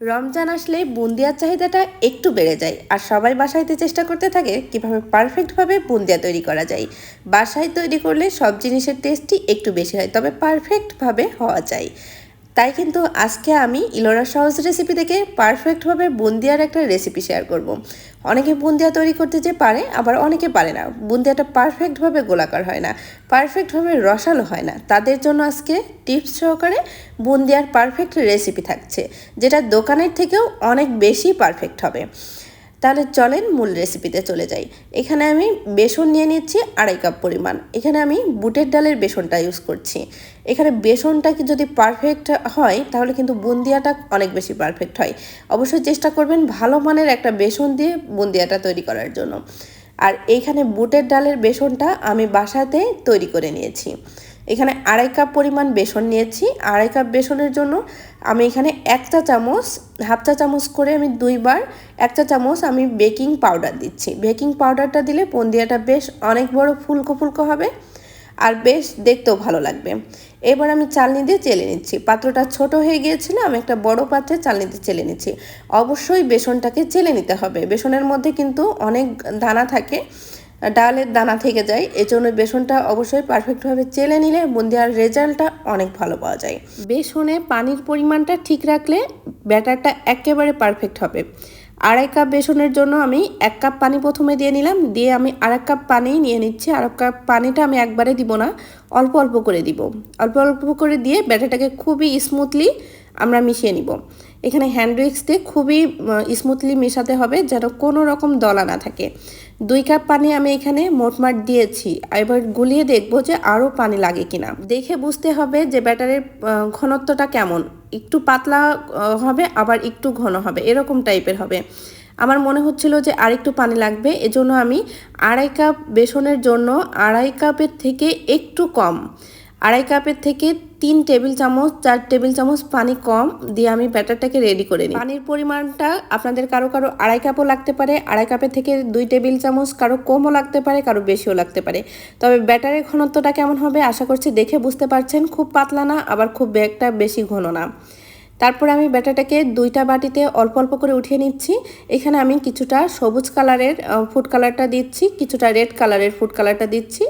রমজান আসলে বুন্দিয়ার চাহিদাটা একটু বেড়ে যায় আর সবাই বাসাইতে চেষ্টা করতে থাকে কীভাবে পারফেক্টভাবে বুন্দিয়া তৈরি করা যায়। বাসায় তৈরি করলে সব জিনিসের টেস্টই একটু বেশি হয়, তবে পারফেক্টভাবে হওয়া যায়। তাই কিন্তু আজকে আমি ইলোরা সহজ রেসিপি থেকে পারফেক্টভাবে বুন্দিয়ার একটা রেসিপি শেয়ার করব। অনেকে বুন্দিয়া তৈরি করতে যে পারে, আবার অনেকে পারে না। বুন্দিয়াটা পারফেক্টভাবে গোলাকার হয় না পারফেক্টভাবে রসালো হয় না। তাদের জন্য আজকে টিপস সহকারে বুন্দিয়ার পারফেক্ট রেসিপি থাকছে, যেটা দোকানের থেকেও অনেক বেশি পারফেক্ট হবে। তাহলে চলেন মূল রেসিপিতে চলে যাই। এখানে আমি বেসন নিয়ে নিচ্ছি আড়াই কাপ পরিমাণ। এখানে আমি বুটের ডালের বেসনটা ইউজ করছি। এখানে বেসনটা কি যদি পারফেক্ট হয়, তাহলে কিন্তু বুন্দিয়াটা অনেক বেশি পারফেক্ট হয়। অবশ্যই চেষ্টা করবেন ভালো মানের একটা বেসন দিয়ে বুন্দিয়াটা তৈরি করার জন্য। আর এইখানে বুটের ডালের বেসনটা আমি বাসাতে তৈরি করে নিয়েছি। এখানে আড়াই কাপ পরিমাণ বেসন নিয়েছি। আড়াই কাপ বেসনের জন্য আমি এখানে এক চা চামচ হাফ চা চামচ করে আমি দুইবার এক চা চামচ আমি বেকিং পাউডার দিচ্ছি। বেকিং পাউডারটা দিলে পন্দিয়াটা বেশ অনেক বড় ফুলকো ফুলকো হবে আর বেশ দেখতেও ভালো লাগবে। এবার আমি চালনি দিয়ে চেলে নিচ্ছি। পাত্রটা ছোট হয়ে গিয়েছিল, আমি একটা বড় পাত্রে চালনি দিয়ে চেলে নিচ্ছি। অবশ্যই বেসনটাকে চেলে নিতে হবে। বেসনের মধ্যে কিন্তু অনেক দানা থাকে, ডালের দানা থেকে যায়। এজন্য বেসনটা অবশ্যই পারফেক্টভাবে চেলে নিলে বুন্দিয়ার রেজাল্টটা অনেক ভালো পাওয়া যায়। বেসনে পানির পরিমাণটা ঠিক রাখলে ব্যাটারটা একেবারে পারফেক্ট হবে। আড়াই কাপ বেসনের জন্য আমি এক কাপ পানি প্রথমে দিয়ে নিলাম, দিয়ে আমি আর এক কাপ পানি নিয়ে নিচ্ছি। আর এক কাপ পানিটা আমি একবারে দিব না, অল্প অল্প করে দিব। অল্প অল্প করে দিয়ে ব্যাটারটাকে খুবই স্মুথলি আমরা মিশিয়ে নিব। এখানে হ্যান্ড উইক্স দিয়ে খুবই স্মুথলি মেশাতে হবে যেন কোনো রকম দলা না থাকে। দুই কাপ পানি আমি এখানে মোটমাট দিয়েছি। এবার গুলিয়ে দেখব যে আরও পানি লাগে কিনা। দেখে বুঝতে হবে যে ব্যাটারের ঘনত্বটা কেমন। একটু পাতলা হবে, আবার একটু ঘন হবে। এরকম টাইপের হবে। আমার মনে হচ্ছিল যে আরেকটু পানি লাগবে। এজন্য আমি আড়াই কাপ বেসনের জন্য আড়াই কাপের থেকে একটু কম, আড়াই কাপের থেকে তিন টেবিল চামচ, চার টেবিল চামচ পানি কম দিয়ে আমি ব্যাটারটাকে রেডি করে নিই। পানির পরিমাণটা আপনাদের কারও কারও আড়াই কাপও লাগতে পারে, আড়াই কাপের থেকে দুই টেবিল চামচ, কারও কমও লাগতে পারে, কারও বেশিও লাগতে পারে। তবে ব্যাটারের ঘনত্বটা কেমন হবে আশা করছি দেখে বুঝতে পারছেন, খুব পাতলা না, আবার খুব একটা বেশি ঘন না। তারপর আমি ব্যাটাটাকে দুইটা বাটিতে অল্প অল্প করে উঠিয়ে নিচ্ছি। এখানে আমি কিছুটা সবুজ কালারের ফুড কালারটা দিচ্ছি, কিছুটা রেড কালারের ফুড কালারটা দিচ্ছি।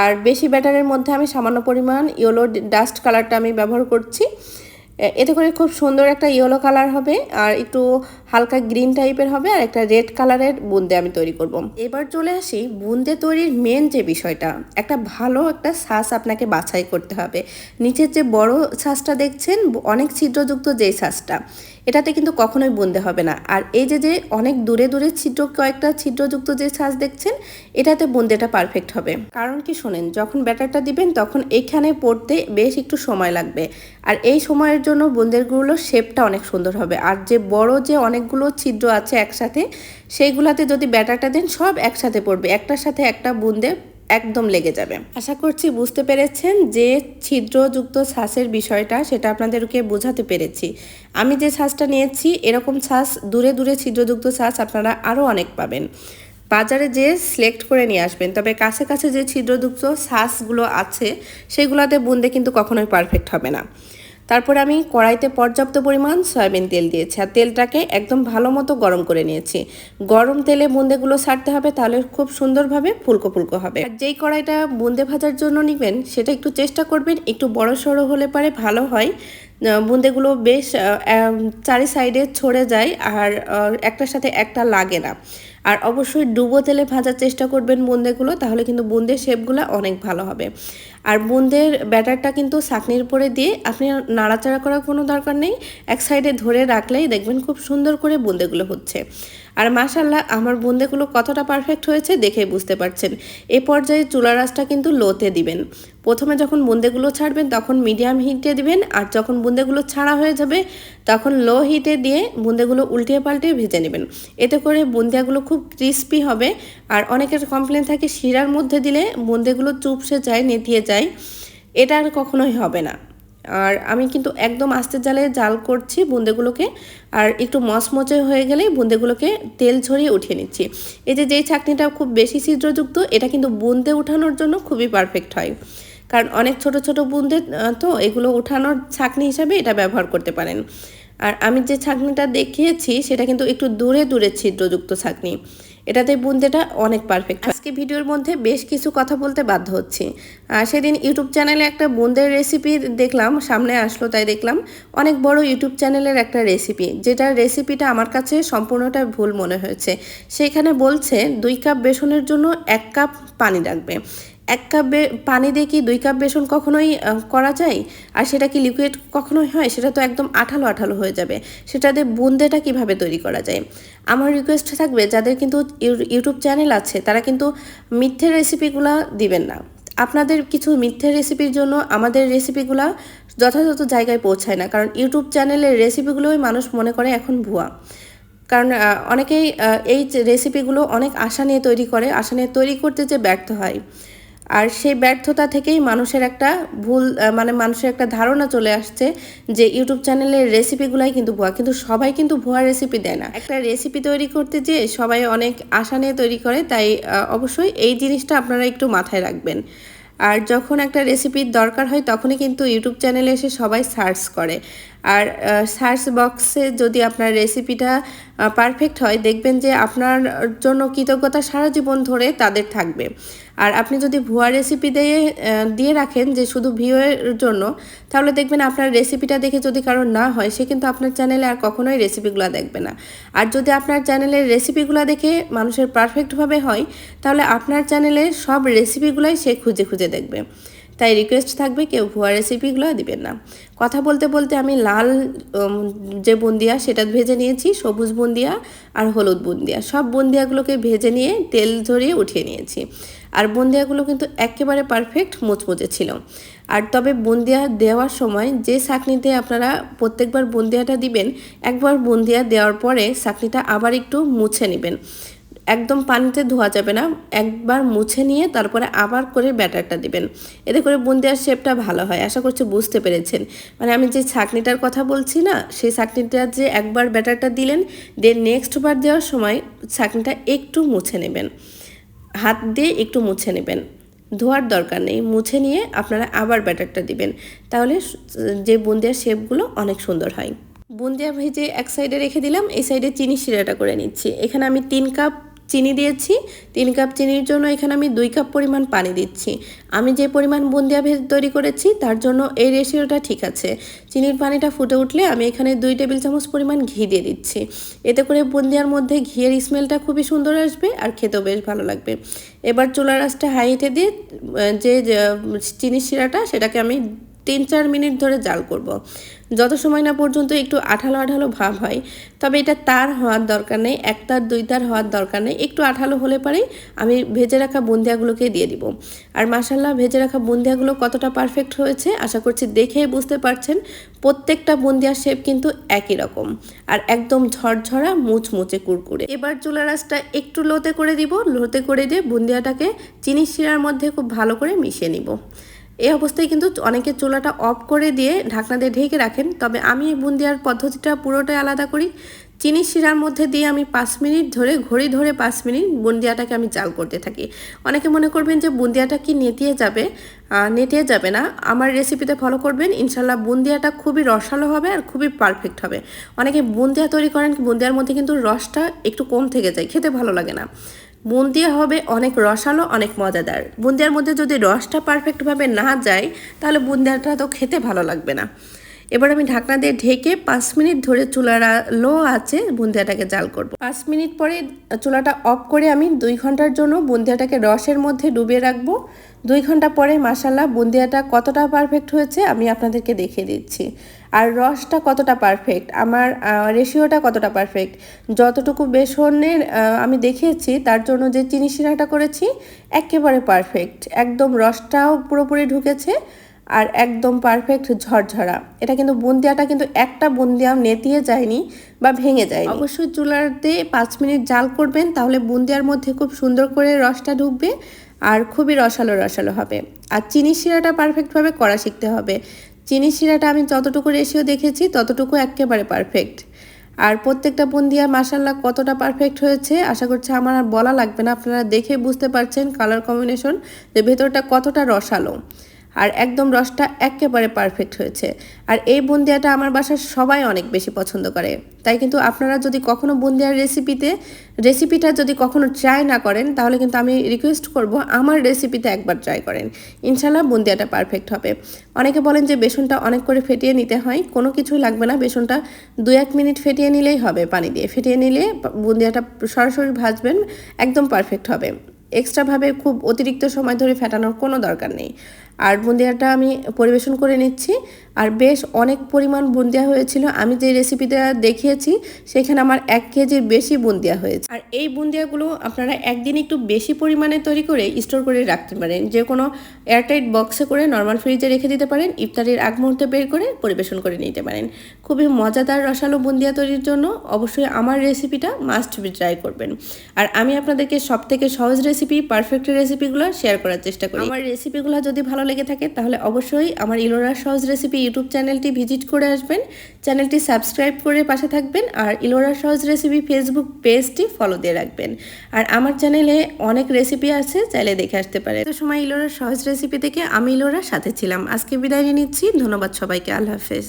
আর বেশি ব্যাটারের মধ্যে আমি সামান্য পরিমাণ ইয়েলো ডাস্ট কালারটা আমি ব্যবহার করছি। এতে করে খুব সুন্দর একটা ইয়েলো কালার হবে। আর একটু হালকা গ্রিন টাইপের হবে আর একটা রেড কালারের বুন্দে আমি তৈরি করব। এবার চলে আসি বুন্দে তৈরির মেন যে বিষয়টা, একটা ভালো একটা শ্বাস আপনাকে বাছাই করতে হবে। নিচের যে বড় শ্বাসটা দেখছেন, অনেক ছিদ্রযুক্ত যেই শ্বাসটা এটাতে কিন্তু কখনোই বুনতে হবে না। আর এই যে যে অনেক দূরে দূরে ছিদ্র, কয়েকটা ছিদ্রযুক্ত যে ছাঁচ দেখছেন, এটাতে বুনতেটা পারফেক্ট হবে। কারণ কি শোনেন, যখন ব্যাটারটা দিবেন, তখন এখানে পড়তে বেশ একটু সময় লাগবে। আর এই সময়ের জন্য বুন্দেরগুলোর শেপটা অনেক সুন্দর হবে। আর যে বড় যে অনেকগুলো ছিদ্র আছে একসাথে। সেইগুলাতে যদি ব্যাটারটা দেন, সব একসাথে পড়বে। একটার সাথে একটা বুন্দে একদম লেগে যাবে। আশা করছি বুঝতে পেরেছেন যে ছিদ্রযুক্ত শ্বাসের বিষয়টা, সেটা আপনাদেরকে বোঝাতে পেরেছি। আমি যে শ্বাসটা নিয়েছি, এরকম শ্বাস, দূরে দূরে ছিদ্রযুক্ত শ্বাস আপনারা আরও অনেক পাবেন। বাজারে যে সিলেক্ট করে নিয়ে আসবেন। তবে কাছে কাছে যে ছিদ্রযুক্ত শ্বাসগুলো আছে, সেগুলোতে বুনদে কিন্তু কখনোই পারফেক্ট হবে না। তারপর আমি কড়াইতে পর্যাপ্ত পরিমাণ সয়াবিন তেল দিয়েছি। আর তেলটাকে একদম ভালো মতো গরম করে নিয়েছি। গরম তেলে বুন্দেগুলো ছাড়তে হবে, তাহলে খুব সুন্দরভাবে ফুলকো ফুলকো হবে। আর যেই কড়াইটা বুন্দে ভাজার জন্য নেবেন, সেটা একটু চেষ্টা করবেন, একটু বড় সড়ো হলে পারে ভালো হয়। বুন্দেগুলো বেশ চারি সাইডে ছড়ে যায় আর একটার সাথে একটা লাগে না। আর অবশ্যই ডুবো তেলে ভাজার চেষ্টা করবেন বুন্দেগুলো, তাহলে কিন্তু বুন্দের শেপগুলো অনেক ভালো হবে। আর বুন্দের ব্যাটারটা কিন্তু সাকনির উপরে দিয়ে আপনি নাড়াচাড়া করার কোনো দরকার নেই। এক সাইডে ধরে রাখলেই দেখবেন খুব সুন্দর করে বুন্দেগুলো হচ্ছে। আর মাশাল্লাহ আমার বুন্দেগুলো কতটা পারফেক্ট হয়েছে দেখে বুঝতে পারছেন। এ পর্যায়ে চুলা রাসটা কিন্তু লোতে দিবেন। প্রথমে যখন বুন্দেগুলো ছাড়বেন তখন মিডিয়াম হিটে দিবেন, আর যখন বুন্দেগুলো ছাড়া হয়ে যাবে তখন লো হিটে দিয়ে বুন্দেগুলো উল্টিয়ে পাল্টিয়ে ভেজে নেবেন। এতে করে বুন্দিয়াগুলো খুব ক্রিস্পি হবে, আর অনেকের কমপ্লেন থাকে শিরার মধ্যে দিলে বুন্দেগুলো চুপসে যায়, নেতিয়ে যায়। এটা আর কখনোই হবে না। আর আমি কিন্তু একদম আস্তে জালে জাল করছি বুন্দেগুলোকে, আর একটু মচমচে হয়ে গেলে বুন্দেগুলোকে তেল ছড়িয়ে উঠিয়ে নিচ্ছি। এই যে যেই চাকনিটা খুব বেশি ছিদ্রযুক্ত, এটা কিন্তু বুন্দে উঠানোর জন্য খুবই পারফেক্ট হয়। কারণ অনেক ছোট ছোট বুন্দে তো এগুলো উঠানোর ছাকনি হিসাবে এটা ব্যবহার করতে পারেন। আর আমি যে ছাঁকনিটা দেখিয়েছি, সেটা কিন্তু একটু দূরে দূরে ছিদ্রযুক্ত ছাঁকনি এটাতে বুনতেটা অনেক পারফেক্ট আজকে ভিডিওর মধ্যে বেশ কিছু কথা বলতে বাধ্য হচ্ছি। আর সেদিন ইউটিউব চ্যানেলে একটা বুন্দের রেসিপি দেখলাম, সামনে আসলো তাই দেখলাম। অনেক বড় ইউটিউব চ্যানেলের একটা রেসিপি যেটার রেসিপিটা আমার কাছে সম্পূর্ণটা ভুল মনে হয়েছে। সেখানে বলছে, দুই কাপ বেসনের জন্য এক কাপ পানি রাখবে। এক কাপ পানি দিয়ে কি দুই কাপ বেসন কখনোই করা যায়? আর সেটা কি লিকুইড কখনোই হয়? সেটা তো একদম আঠালো আঠালো হয়ে যাবে। সেটা দিয়ে বুন্দেটা কীভাবে তৈরি করা যায়? আমার রিকোয়েস্ট থাকবে, যাদের কিন্তু ইউটিউব চ্যানেল আছে, তারা কিন্তু মিথ্যে রেসিপিগুলো দিবেন না। আপনাদের কিছু মিথ্যে রেসিপির জন্য আমাদের রেসিপিগুলো যথাযথ জায়গায় পৌঁছায় না, কারণ ইউটিউব চ্যানেলের রেসিপিগুলোই মানুষ মনে করে এখন ভুয়া। কারণ অনেকেই এই রেসিপিগুলো অনেক আশা নিয়ে তৈরি করে, আশা নিয়ে তৈরি করতে যে ব্যর্থ হয়। আর সেই ব্যর্থতা থেকেই মানুষের একটা ভুল মানে মানুষের একটা ধারণা চলে আসছে যে ইউটিউব চ্যানেলের রেসিপিগুলাই কিন্তু ভুয়া। কিন্তু সবাই কিন্তু ভুয়া রেসিপি দেয় না। একটা রেসিপি তৈরি করতে যে সবাই অনেক আশা নিয়ে তৈরি করে, তাই অবশ্যই এই জিনিসটা আপনারা একটু মাথায় রাখবেন। আর যখন একটা রেসিপির দরকার হয়, তখনই কিন্তু ইউটিউব চ্যানেলে এসে সবাই সার্চ করে। আর সার্চ বক্সে যদি আপনার রেসিপিটা পারফেক্ট হয়, দেখবেন যে আপনার জন্য কৃতজ্ঞতা সারা জীবন ধরে তাদের থাকবে। আর আপনি যদি ভুয়া রেসিপি দিয়ে দিয়ে রাখেন যে শুধু ভিউয়ের জন্য, তাহলে দেখবেন আপনার রেসিপিটা দেখে যদি কারোর না হয়, সে কিন্তু আপনার চ্যানেলে আর কখনোই রেসিপিগুলো দেখবে না। আর যদি আপনার চ্যানেলের রেসিপিগুলো দেখে মানুষের পারফেক্টভাবে হয়, তাহলে আপনার চ্যানেলে সব রেসিপিগুলোই সে খুঁজে খুঁজে দেখবে। তাই রিকোয়েস্ট থাকবে কেউ ভুয়া রেসিপিগুলো দিবেন না। কথা বলতে বলতে আমি লাল যে বুন্দিয়া সেটা ভেজে নিয়েছি, সবুজ বুন্দিয়া আর হলুদ বুন্দিয়া। সব বুন্দিয়াগুলোকে ভেজে নিয়ে তেল ঝরিয়ে উঠিয়ে নিয়েছি। আর বুন্দিয়াগুলো কিন্তু একেবারে পারফেক্ট মুচমুচে ছিল। আর তবে বুন্দিয়া দেওয়ার সময় যে চাকনিতে আপনারা প্রত্যেকবার বুন্দিয়াটা দিবেন, একবার বুন্দিয়া দেওয়ার পরে চাকনিটা আবার একটু মুছে নেবেন। একদম পানিতে ধোয়া যাবে না। একবার মুছে নিয়ে তারপরে আবার করে ব্যাটারটা দিবেন। এতে করে বুন্দিয়ার শেপটা ভালো হয়। আশা করছি বুঝতে পেরেছেন। মানে আমি যে ছাকনিটার কথা বলছি না, সেই ছাকনিটা যে একবার ব্যাটারটা দিলেন দেন নেক্সট বার দেওয়ার সময় ছাকনিটা একটু মুছে নেবেন। হাত দিয়ে একটু মুছে নেবেন। ধোয়ার দরকার নেই। মুছে নিয়ে আপনারা আবার ব্যাটারটা দিবেন। তাহলে যে বুন্দিয়ার শেপগুলো অনেক সুন্দর হয়। বুন্দিয়া ভেজে এক সাইডে রেখে দিলাম। এই সাইডে চিনি শিরাটা করে নিচ্ছি। এখানে আমি তিন কাপ চিনি দিয়েছি, তিন কাপ চিনির জন্য এখানে আমি দুই কাপ পরিমাণ পানি দিচ্ছি। আমি যে পরিমাণ বুন্দিয়া ভেজ তৈরি করেছি, তার জন্য এই রেশিওটা ঠিক আছে। চিনির পানিটা ফুটে উঠলে আমি এখানে দুই টেবিল চামচ পরিমাণ ঘি দিয়ে দিচ্ছি। এতে করে বুন্দিয়ার মধ্যে ঘিয়ের স্মেলটা খুবই সুন্দর আসবে আর খেতেও বেশ ভালো লাগবে। এবার চুলার রাসটা হাইটে দিয়ে যে, চিনির শিরাটা, সেটাকে আমি তিন চার মিনিট ধরে জাল করব। যত সময় না পর্যন্ত একটু আঠালো আঠালো ভাব হয়, তবে এটা তার হওয়ার দরকার নেই এক তার দুই তার হওয়ার দরকার নেই। একটু আঠালো হলে পরেই আমি ভেজে রাখা বুন্দিয়াগুলোকে দিয়ে দিব। আর মাসাল্লাহ ভেজে রাখা বুন্দিয়াগুলো কতটা পারফেক্ট হয়েছে, আশা করছি দেখে বুঝতে পারছেন, প্রত্যেকটা বুন্দিয়ার শেপ কিন্তু একই রকম। আর একদম ঝরঝরা, মুচমুচে কুরকুরে। এবার চুলা রাসটা একটু লোতে করে দিব, লোতে করে দিয়ে বুন্দিয়াটাকে চিনি শিরার মধ্যে খুব ভালো করে মিশিয়ে নিব। এই অবস্থায় কিন্তু অনেকে চুলাটা অফ করে দিয়ে ঢাকনা দিয়ে ঢেকে রাখেন। তবে আমি বুন্দিয়ার পদ্ধতিটা পুরোটাই আলাদা করি। চিনি শিরার মধ্যে দিয়ে আমি পাঁচ মিনিট ধরে, ঘড়ি ধরে পাঁচ মিনিট বুন্দিয়াটাকে আমি জাল করতে থাকি। অনেকে মনে করবেন যে বুন্দিয়াটা কি নেতিয়ে যাবে? নেতিয়ে যাবে না। আমার রেসিপিতে ফলো করবেন। ইনশাল্লাহ বুন্দিয়াটা খুবই রসালো হবে আর খুবই পারফেক্ট হবে। অনেকে বুন্দিয়া তৈরি করেন, বুন্দিয়ার মধ্যে কিন্তু রসটা একটু কম থেকে যায়, খেতে ভালো লাগে না। বুন্দিয়া হবে অনেক রসালো, অনেক মজাদার। বুন্দিয়ার মধ্যে যদি রসটা পারফেক্টভাবে না যায়, তাহলে বুন্দিয়াটা তো খেতে ভালো লাগবে না। এবার আমি ঢাকনা দিয়ে ঢেকে পাঁচ মিনিট ধরে চুলার লো আছে, বুন্দিয়াটাকে জাল করব। পাঁচ মিনিট পরে চুলাটা অফ করে আমি দুই ঘণ্টার জন্য বুন্দিয়াটাকে রসের মধ্যে ডুবিয়ে রাখব। দুই ঘণ্টা পরে মাসাল্লাহ বুন্দিয়াটা কতটা পারফেক্ট হয়েছে আমি আপনাদেরকে দেখিয়ে দিচ্ছি। আর রসটা কতটা পারফেক্ট আমার রেশিওটা কতটা পারফেক্ট যতটুকু বেসনের আমি দেখিয়েছি, তার জন্য যে চিনি শিরাটা করেছি, একেবারে পারফেক্ট একদম রসটাও পুরোপুরি ঢুকেছে। আর একদম পারফেক্ট ঝরঝরা। এটা কিন্তু বুন্দিয়াটা কিন্তু একটা বুন্দিয়া নেতিয়ে যায়নি বা ভেঙে যায় অবশ্যই চুলাতে পাঁচ মিনিট জাল করবেন, তাহলে বুন্দিয়ার মধ্যে খুব সুন্দর করে রসটা ঢুকবে আর খুবই রসালো রসালো হবে। আর চিনি শিরাটা পারফেক্টভাবে করা শিখতে হবে। চিনি শিরাটা আমি যতটুকু রেশিও দেখেছি, ততটুকু একেবারে পারফেক্ট আর প্রত্যেকটা বুন্দিয়া মাসাল্লাহ কতটা পারফেক্ট হয়েছে, আশা করছি আমার আর বলা লাগবে না। আপনারা দেখে বুঝতে পারছেন কালার কম্বিনেশন যে ভেতরটা কতটা রসালো। আর একদম রসটা একেবারে পারফেক্ট হয়েছে। আর এই বুন্দিয়াটা আমার বাসার সবাই অনেক বেশি পছন্দ করে। তাই কিন্তু আপনারা যদি কখনো বুন্দিয়ার রেসিপিতে রেসিপিটা যদি কখনো ট্রাই না করেন, তাহলে কিন্তু আমি রিকোয়েস্ট করব আমার রেসিপিতে একবার ট্রাই করেন। ইনশাল্লাহ বুন্দিয়াটা পারফেক্ট হবে। অনেকে বলেন যে বেসনটা অনেক করে ফেটিয়ে নিতে হয়, কোনো কিছুই লাগবে না। বেসনটা দু এক মিনিট ফেটিয়ে নিলেই হবে পানি দিয়ে। ফেটিয়ে নিলে বুন্দিয়াটা সরাসরি ভাজবেন, একদম পারফেক্ট হবে। এক্সট্রাভাবে খুব অতিরিক্ত সময় ধরে ফেটানোর কোনো দরকার নেই। আর বুন্দিয়াটা আমি পরিবেশন করে নিচ্ছি। আর বেশ অনেক পরিমাণ বুন্দিয়া হয়েছিল। আমি যে রেসিপিটা দেখিয়েছি, সেখানে আমার এক কেজির বেশি বুন্দিয়া হয়েছে। আর এই বুন্দিয়াগুলো আপনারা একদিন একটু বেশি পরিমাণে তৈরি করে স্টোর করে রাখতে পারেন। যে কোনো এয়ারটাইট বক্সে করে নর্মাল ফ্রিজে রেখে দিতে পারেন। ইফতারির আগ মুহূর্তে বের করে পরিবেশন করে নিতে পারেন। খুবই মজাদার রসালো বুন্দিয়া তৈরির জন্য অবশ্যই আমার রেসিপিটা মাস্ট বি ট্রাই করবেন। আর আমি আপনাদেরকে সব থেকে সহজ রেসিপি পারফেক্ট রেসিপিগুলো শেয়ার করার চেষ্টা করি। আমার রেসিপিগুলো যদি ভালো লেগে থাকে, তাহলে অবশ্যই আমার ইলোরা সহজ রেসিপি ইউটিউব চ্যানেলটি ভিজিট করে আসবেন। চ্যানেলটি সাবস্ক্রাইব করে পাশে থাকবেন আর ইলোরা সহজ রেসিপি ফেসবুক পেজটি ফলো দিয়ে রাখবেন। আর আমার চ্যানেলে অনেক রেসিপি আছে, চাইলে দেখে আসতে পারে তো সময় ইলোরা সহজ রেসিপি থেকে আমি ইলোরার সাথে ছিলাম। আজকে বিদায় নিয়ে নিচ্ছি। ধন্যবাদ সবাইকে। আল্লাহ হাফেজ।